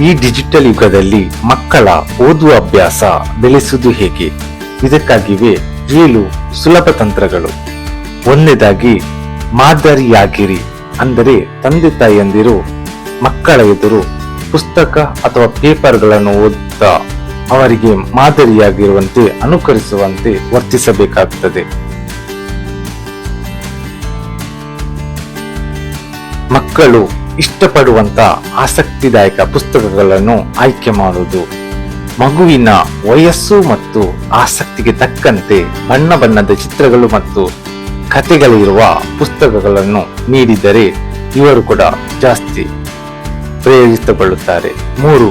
ಈ ಡಿಜಿಟಲ್ ಯುಗದಲ್ಲಿ ಮಕ್ಕಳ ಓದುವ ಅಭ್ಯಾಸ ಬೆಳೆಸುವುದು ಹೇಗೆ? ಇದಕ್ಕಾಗಿವೆ ಏಳು ಸುಲಭ ತಂತ್ರಗಳು. ಒಂದನೇದಾಗಿ, ಮಾದರಿಯಾಗಿರಿ ಅಂದರೆ ತಂದೆ ತಾಯಿಯಂದಿರು ಮಕ್ಕಳ ಎದುರು ಪುಸ್ತಕ ಅಥವಾ ಪೇಪರ್ಗಳನ್ನು ಓದುತ್ತಾ ಅವರಿಗೆ ಮಾದರಿಯಾಗಿರುವಂತೆ ಅನುಕರಿಸುವಂತೆ ವರ್ತಿಸಬೇಕಾಗುತ್ತದೆ ಮಕ್ಕಳು ಇಷ್ಟಪಡುವಂತ ಆಸಕ್ತಿದಾಯಕ ಪುಸ್ತಕಗಳನ್ನು ಆಯ್ಕೆ ಮಾಡುವುದು. ಮಗುವಿನ ವಯಸ್ಸು ಮತ್ತು ಆಸಕ್ತಿಗೆ ತಕ್ಕಂತೆ ಬಣ್ಣ ಬಣ್ಣದ ಚಿತ್ರಗಳು ಮತ್ತು ಕಥೆಗಳಿರುವ ಪುಸ್ತಕಗಳನ್ನು ನೀಡಿದರೆ ಇವರು ಕೂಡ ಜಾಸ್ತಿ ಪ್ರೇರಿತಗೊಳ್ಳುತ್ತಾರೆ. ಮೂರು,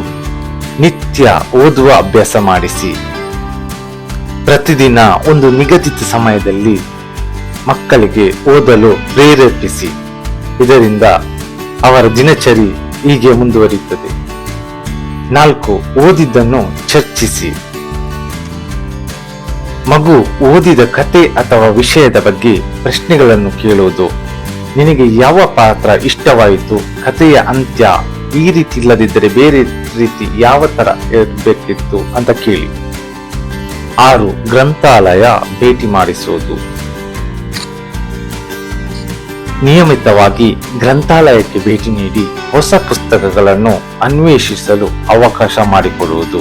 ನಿತ್ಯ ಓದುವ ಅಭ್ಯಾಸ ಮಾಡಿಸಿ. ಪ್ರತಿದಿನ ಒಂದು ನಿಗದಿತ ಸಮಯದಲ್ಲಿ ಮಕ್ಕಳಿಗೆ ಓದಲು ಪ್ರೇರೇಪಿಸಿ. ಇದರಿಂದ ಅವರ ದಿನಚರಿ ಹೀಗೆ ಮುಂದುವರಿಯುತ್ತದೆ. ನಾಲ್ಕು, ಓದಿದ್ದನ್ನು ಚರ್ಚಿಸಿ. ಮಗು ಓದಿದ ಕತೆ ಅಥವಾ ವಿಷಯದ ಬಗ್ಗೆ ಪ್ರಶ್ನೆಗಳನ್ನು ಕೇಳುವುದು. ನಿನಗೆ ಯಾವ ಪಾತ್ರ ಇಷ್ಟವಾಯಿತು? ಕಥೆಯ ಅಂತ್ಯ ಈ ರೀತಿ ಇಲ್ಲದಿದ್ದರೆ ಬೇರೆ ರೀತಿ ಯಾವ ತರ ಇರಬೇಕಿತ್ತು ಅಂತ ಕೇಳಿ. ಆರು, ಗ್ರಂಥಾಲಯ ಭೇಟಿ ಮಾಡಿಸುವುದು. ನಿಯಮಿತವಾಗಿ ಗ್ರಂಥಾಲಯಕ್ಕೆ ಭೇಟಿ ನೀಡಿ ಹೊಸ ಪುಸ್ತಕಗಳನ್ನು ಅನ್ವೇಷಿಸಲು ಅವಕಾಶ ಮಾಡಿಕೊಡುವುದು.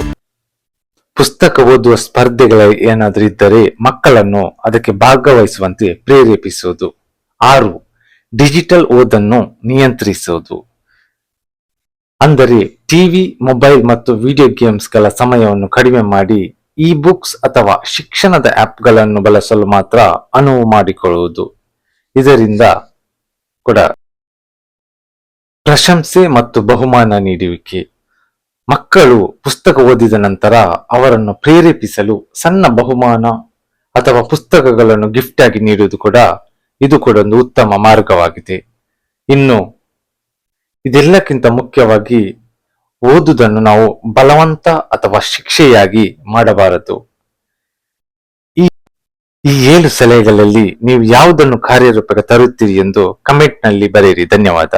ಪುಸ್ತಕ ಓದುವ ಸ್ಪರ್ಧೆಗಳ ಏನಾದರೂ ಇದ್ದರೆ ಮಕ್ಕಳನ್ನು ಅದಕ್ಕೆ ಭಾಗವಹಿಸುವಂತೆ ಪ್ರೇರೇಪಿಸುವುದು. ಆರು, ಡಿಜಿಟಲ್ ಓದನ್ನು ನಿಯಂತ್ರಿಸುವುದು. ಅಂದರೆ ಟಿವಿ, ಮೊಬೈಲ್ ಮತ್ತು ವಿಡಿಯೋ ಗೇಮ್ಸ್ಗಳ ಸಮಯವನ್ನು ಕಡಿಮೆ ಮಾಡಿ ಇ ಬುಕ್ಸ್ ಅಥವಾ ಶಿಕ್ಷಣದ ಆಪ್ಗಳನ್ನು ಬಳಸಲು ಮಾತ್ರ ಅನುವು ಮಾಡಿಕೊಳ್ಳುವುದು. ಇದರಿಂದ ಕೂಡ. ಪ್ರಶಂಸೆ ಮತ್ತು ಬಹುಮಾನ ನೀಡುವಿಕೆ. ಮಕ್ಕಳು ಪುಸ್ತಕ ಓದಿದ ನಂತರ ಅವರನ್ನು ಪ್ರೇರೇಪಿಸಲು ಸಣ್ಣ ಬಹುಮಾನ ಅಥವಾ ಪುಸ್ತಕಗಳನ್ನು ಗಿಫ್ಟ್ ಆಗಿ ನೀಡುವುದು ಕೂಡ ಇದು ಕೂಡ ಒಂದು ಉತ್ತಮ ಮಾರ್ಗವಾಗಿದೆ. ಇನ್ನು ಇದೆಲ್ಲಕ್ಕಿಂತ ಮುಖ್ಯವಾಗಿ ಓದುವುದನ್ನು ನಾವು ಬಲವಂತ ಅಥವಾ ಶಿಕ್ಷೆಯಾಗಿ ಮಾಡಬಾರದು. ಈ ಏಳು ಸಲಹೆಗಳಲ್ಲಿ ನೀವು ಯಾವುದನ್ನು ಕಾರ್ಯರೂಪಕ್ಕೆ ತರುತ್ತೀರಿ ಎಂದು ಕಮೆಂಟ್ನಲ್ಲಿ ಬರೆಯಿರಿ. ಧನ್ಯವಾದ.